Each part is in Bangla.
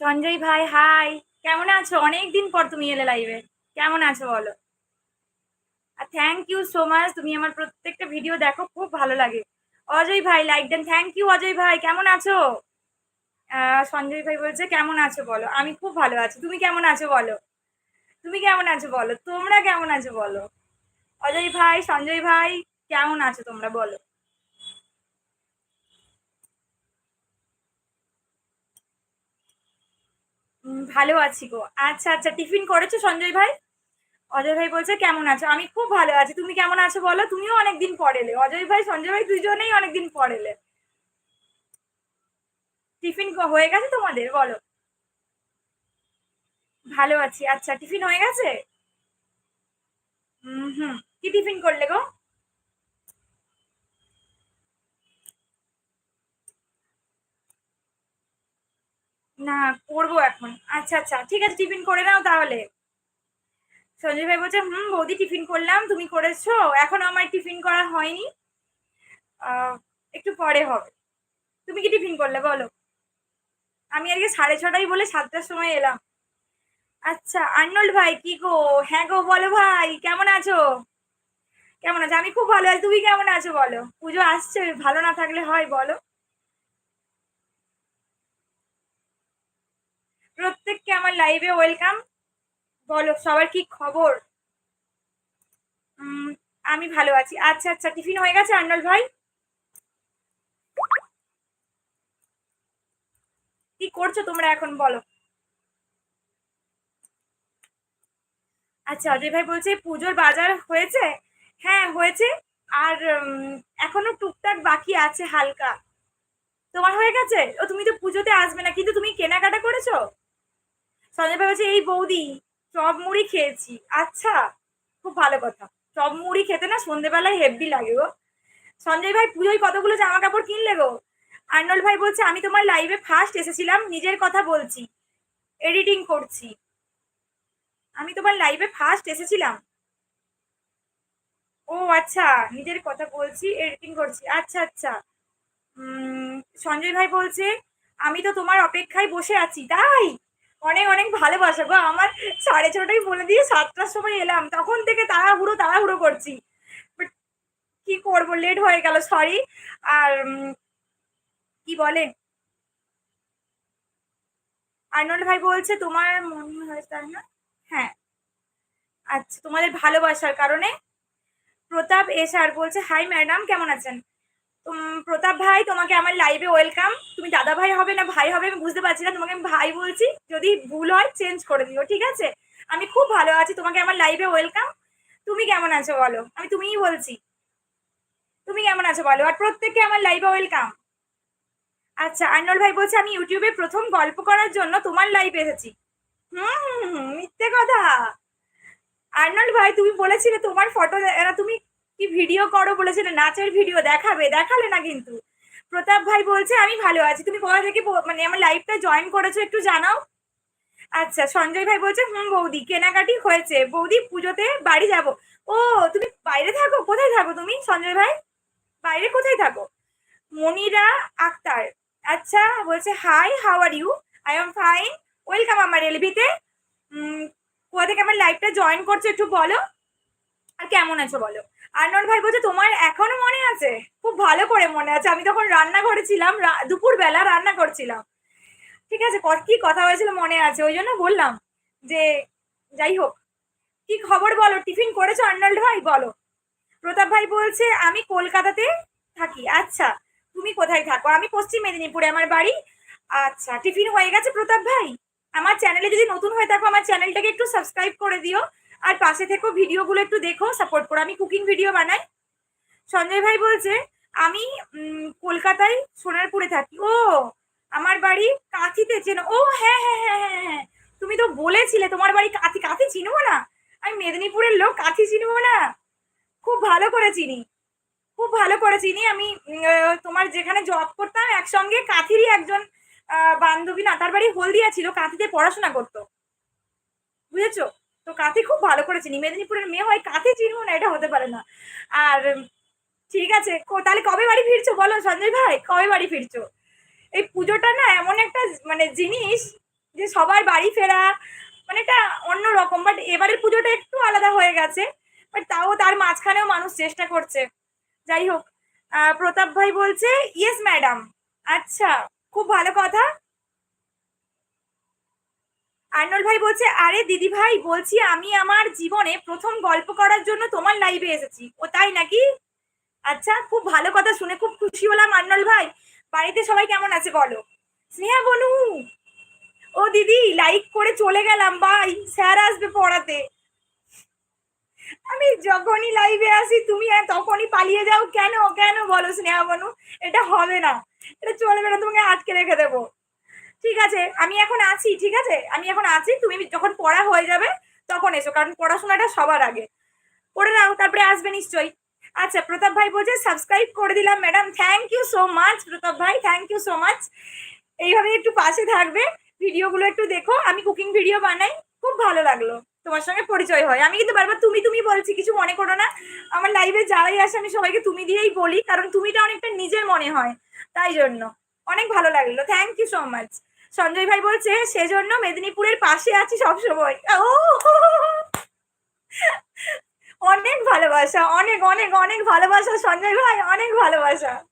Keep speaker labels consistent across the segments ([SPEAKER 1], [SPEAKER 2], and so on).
[SPEAKER 1] সঞ্জয় ভাই হাই কেমন আছো? অনেক দিন পর তুমি এলে লাইভে কেমন আছো বলো? আর থ্যাংক ইউ সো মাচ তুমি আমার প্রত্যেকটা ভিডিও দেখো, খুব ভালো লাগে। অজয় ভাই লাইক দেন থ্যাংক ইউ অজয় ভাই। কেমন আছো? সঞ্জয় ভাই বলছে, কেমন আছো বলো? আমি খুব ভালো আছি। তুমি কেমন আছো বলো? তুমি কেমন আছো বলো? তোমরা কেমন আছো বলো? অজয় ভাই, সঞ্জয় ভাই, কেমন আছো তোমরা বলো? ভালো আছি গো। আচ্ছা আচ্ছা টিফিন করেছ সঞ্জয় ভাই? অজয় ভাই বলছে, কেমন আছো? আমি খুব ভালো আছি। তুমি কেমন আছো বলো? তুমিও অনেকদিন পর এলে। অজয় ভাই, সঞ্জয় ভাই দুজনেই অনেকদিন পর এলে। টিফিন হয়ে গেছে তোমাদের? বলো। ভালো আছি। আচ্ছা টিফিন হয়ে গেছে? হুম হুম। কি টিফিন করলে গো? না, করব এখন। আচ্ছা আচ্ছা ঠিক আছে টিফিন করে নাও তাহলে। সঞ্জয় ভাই বলছে, হুম, বৌদি টিফিন করলাম, তুমি করেছ। এখন আমার টিফিন করা হয়নি। একটু পরে হবে। তুমি কি টিফিন করলে বলো? আমি আজকে সাড়ে ছটাই বলে সাতটার সময় এলাম। আচ্ছা আর্নল্ড ভাই, কি গো? হ্যাঁ গো, বলো ভাই, কেমন আছো? কেমন আছো? আমি খুব ভালো আছি, তুমি কেমন আছো বলো? পুজো আসছে, ভালো না থাকলে হয়, বলো। প্রত্যেককে আমার লাইভে ওয়েলকাম বলো, সবার কি খবর? আমি ভালো আছি। আচ্ছা আচ্ছা টিফিন হয়ে গেছে আর্নল্ড ভাই? কি করছ তোমরা এখন, বলো? আচ্ছা অজয় ভাই বলছে, পুজোর বাজার হয়েছে? হ্যাঁ হয়েছে। আর এখনও টুকটাক বাকি আছে হালকা। তোমার হয়ে গেছে? ও, তুমি তো পুজোতে আসবে না। কিন্তু তুমি কেনাকাটা করেছ? সঞ্জয় ভাই বলছে, এই বৌদি, চপ মুড়ি খেয়েছি। আচ্ছা খুব ভালো কথা। চপ মুড়ি খেতে না সন্ধেবেলায় হেভি লাগে গো। সঞ্জয় ভাই, পুজোয় কতগুলো জামা কাপড় কিনলে গো? আর্নল ভাই বলছে, আমি তোমার লাইভে ফার্স্ট এসেছিলাম, নিজের কথা বলছি এডিটিং করছি। আমি তোমার লাইভে ফার্স্ট এসেছিলাম। ও আচ্ছা নিজের কথা বলছি এডিটিং করছি। আচ্ছা আচ্ছা। সঞ্জয় ভাই বলছে, আমি তো তোমার অপেক্ষায় বসে আছি, তাই? অনেক অনেক ভালোবাসা গো। আমার সাড়ে ছটায় বলে দিয়ে সাতটার সময় এলাম। তখন থেকে তাড়াহুড়ো তাড়াহুড়ো করছি। কি করব? লেট হয়ে গেল সরি আর কি বলে? আর্নল্ড ভাই বলছে, তোমার মনে হয় তাই না? হ্যাঁ। আচ্ছা তোমাদের ভালোবাসার কারণে প্রতাপ এস আর বলছে হাই ম্যাডাম কেমন আছেন? প্রতাপ ভাই, তোমাকে আমার লাইভে ওয়েলকাম তুমি দাদা ভাই হবে না ভাই হবে, আমি বুঝতে পারছি না। তোমাকে আমি ভাই বলছি, যদি ভুল হয় চেঞ্জ করে দিও, ঠিক আছে? আমি খুব ভালো আছি, তোমাকে আমার লাইভে ওয়েলকাম তুমি কেমন আছো বলো? আমি তুমিই বলছি। তুমি কেমন আছো বলো? আর প্রত্যেককে আমার লাইভে ওয়েলকাম আচ্ছা আর্নল ভাই বলছে, আমি ইউটিউবে প্রথম গল্প করার জন্য তোমার লাইভে এসেছি। হুম মিথ্যে কথা। আর্নল্ড ভাই, তুমি বলেছিলে তোমার ফটো তুমি কি ভিডিও করো বলেছিলে নাচের ভিডিও দেখাবে, দেখালে না কিন্তু। প্রতাপ ভাই বলছে, আমি ভালো আছি, তুমি কোথা থেকে মানে আমার লাইফটা জয়েন করেছ একটু জানাও? আচ্ছা সঞ্জয় ভাই বলছে, হুম বৌদি, কেনাকাটি হয়েছে, বৌদি পুজোতে বাড়ি যাব। ও, তুমি বাইরে থাকো, কোথায় থাকো তুমি, সঞ্জয় ভাই? বাইরে কোথায় থাকো? মনিরা আক্তার। আচ্ছা বলছে hi how are you I am fine welcome আমার এলবিতে কোথা থেকে আমার লাইফটা জয়েন করছ একটু বলো। আর কেমন আছো বলো? আর্নল্ড ভাই বলছে, তোমার এখনও মনে আছে? খুব ভালো করে মনে আছে। আমি তখন রান্নাঘরে ছিলাম, রা- দুপুরবেলা রান্না করছিলাম ঠিক আছে, কি কথা হয়েছিল মনে আছে? ওই জন্য বললাম যে, যাই হোক, কি খবর বলো? টিফিন করেছ আর্নল্ড ভাই? বলো। প্রতাপ ভাই বলছে, আমি কলকাতাতে থাকি। আচ্ছা তুমি কোথায় থাকো? আমি পশ্চিম মেদিনীপুরে, আমার বাড়ি। আচ্ছা টিফিন হয়ে গেছে প্রতাপ ভাই? আমার চ্যানেলে যদি নতুন হয়ে থাকো, আমার চ্যানেলটাকে একটু সাবস্ক্রাইব করে দিও। আর পাশে থেকো ভিডিওগুলো একটু দেখো সাপোর্ট করো। আমি কুকিং ভিডিও বানাই। সঞ্জয় ভাই বলছে, আমি কলকাতায় সোনারপুরে থাকি। ও, আমার বাড়ি কাঁথিতে, চেনো? ও হ্যাঁ হ্যাঁ হ্যাঁ হ্যাঁ হ্যাঁ। তুমি তো বলেছিলে, তোমার বাড়ি কাঁথি কাঁথি চিনবো না? আমি মেদিনীপুরের লোক, কাঁথি চিনবো না? খুব ভালো করে চিনি। খুব ভালো করে চিনি। আমি তোমার যেখানে জব করতাম, একসঙ্গে কাঁথিরই একজন বান্ধবী না, তার বাড়ি হলদিয়া ছিল, কাঁথিতে পড়াশোনা করতো। বুঝেছ? তো কাঁথি খুব ভালো করে চিনি মেদিনীপুরের মেয়ে হয় কাঁথি চিনবো না, এটা হতে পারে না। আর ঠিক আছে তাহলে কবে বাড়ি ফিরছো বলো সঞ্জয় ভাই? কবে বাড়ি ফিরছো? এই পুজোটা না এমন একটা মানে জিনিস যে সবার বাড়ি ফেরা মানে এটা অন্যরকম বাট এবারের পুজোটা একটু আলাদা হয়ে গেছে বাট তাও তার মাঝখানেও মানুষ চেষ্টা করছে। যাই হোক প্রতাপ ভাই বলছে ইয়েস ম্যাডাম আচ্ছা খুব ভালো কথা। আর্নল ভাই বলছে, আরে দিদি ভাই, বলছি আমি আমার জীবনে প্রথম গল্প করার জন্য তোমার লাইভে এসেছি। ও তাই নাকি? আচ্ছা খুব ভালো কথা শুনে খুব খুশি হলাম আর্নল ভাই। বাড়িতে সবাই কেমন আছে বলো? স্নেহা, বনু। ও দিদি লাইক করে চলে গেলাম ভাই স্যার আসবে পড়াতে। আমি যখনই লাইভে আসি, তুমি তখনই পালিয়ে যাও। কেন কেন বলো স্নেহা, বনু? এটা হবে না। এটা চলবে না, তোমাকে আটকে রেখে দেবো। ঠিক আছে, আমি এখন আছি, ঠিক আছে? আমি এখন আছি, তুমি যখন পড়া হয়ে যাবে, তখন এসো, কারণ পড়াশোনাটা সবার আগে। পড়ে নাও, তারপরে আসবে নিশ্চয়ই। আচ্ছা প্রতাপ ভাই বলছে সাবস্ক্রাইব করে দিলাম madam thank you so much Pratap ভাই থ্যাংক ইউ সো মাচ এইভাবে একটু পাশে থাকবে, ভিডিওগুলো একটু দেখো। আমি কুকিং ভিডিও বানাই, খুব ভালো লাগল। তোমার সঙ্গে পরিচয় হয়। আমি কিন্তু বারবার তুমি তুমি বলছি, কিছু মনে করো না। আমার লাইভে যারাই আসে, আমি সবাইকে তুমি দিয়েই বলি, কারণ তুমিটা অনেকটা নিজের মনে হয়। তাই জন্য। অনেক ভালো লাগল। Thank you so much Sanjay ভাই বলছে, সেজন্য মেদিনীপুরের পাশে আছি সবসময়। ও! অনেক ভালোবাসা, অনেক অনেক অনেক ভালোবাসা সঞ্জয় ভাই, অনেক ভালোবাসা।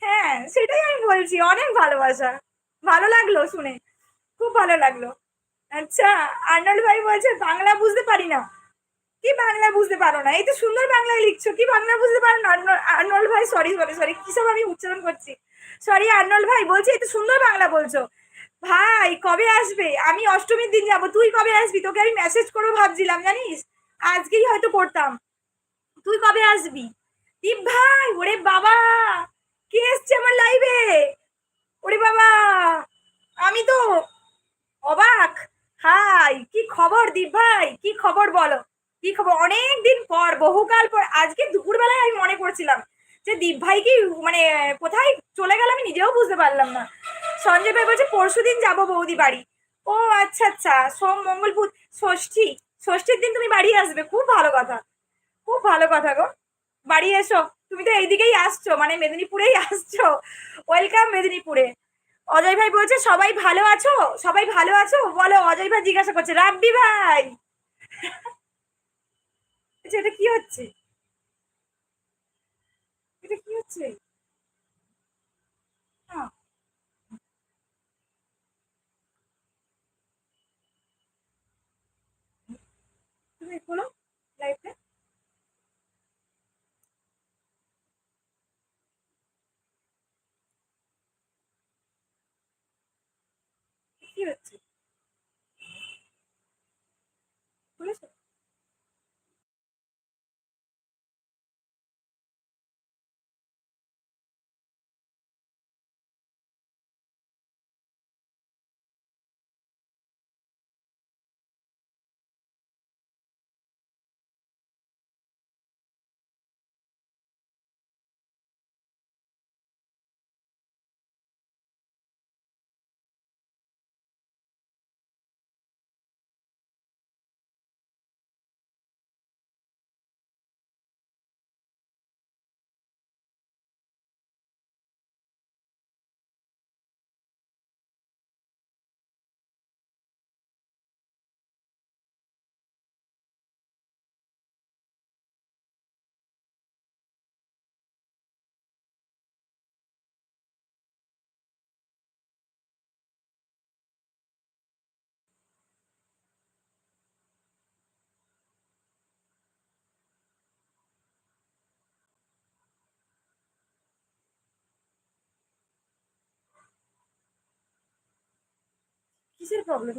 [SPEAKER 1] হ্যাঁ সেটাই আমি বলছি, অনেক ভালোবাসা। ভালো লাগল শুনে, খুব ভালো লাগল। আচ্ছা আর্নল্ড ভাই বলছে, বাংলা বুঝতে পারি না। কি বাংলা বুঝতে পারো না? এই তো সুন্দর বাংলায় লিখছো, কি বাংলা বুঝতে পারো না? আর্নল- আর্নল্ড ভাই সরি সরি সরি কিসব আমি উচ্চারণ করছি? সরি আর্নল্ড ভাই বলছি, এই তো সুন্দর বাংলা বলছো। ভাই, কবে আসবে? আমি অষ্টমীর দিন যাব। তুই কবে আসবি? তোকে আমি মেসেজ করব ভাবছিলাম, জানিস? আজকেই হয়তো করতাম তুই কবে আসবি? দীপ ভাই, ওরে বাবা! কে এসছে আমার লাইভে ওরে বাবা! আমি তো অবাক। হাই, কি খবর দীপ ভাই? কি খবর বলো? কি খবর? অনেক দিন পর, বহুকাল পর, আজকে দুপুরবেলায় আমি মনে করছিলাম যে দীপ ভাই কি মানে কোথায় চলে গেল আমি নিজেও বুঝতে পারলাম না। সঞ্জয় ভাই বলছে পরশু দিন যাব বৌদি বাড়ি। ও আচ্ছা আচ্ছা। সোম, মঙ্গল, বুধ, ষষ্ঠী। ষষ্ঠীর দিন তুমি বাড়ি আসবে। খুব ভালো কথা। খুব ভালো কথা গো। বাড়ি এসো। তুমি তো এইদিকেই আসছো মানে মেদিনীপুরেই আসছো। ওয়েলকাম মেদিনীপুরে। অজয় ভাই বলছে, সবাই ভালো আছো? সবাই ভালো আছো? বলো, অজয় ভাই জিজ্ঞাসা করছে, রাব্বি ভাই? এটা কি হচ্ছে? এটা কি হচ্ছে হ্যাঁ তুমি খোলো লাইভটা কি হচ্ছে কিসের প্রবলেম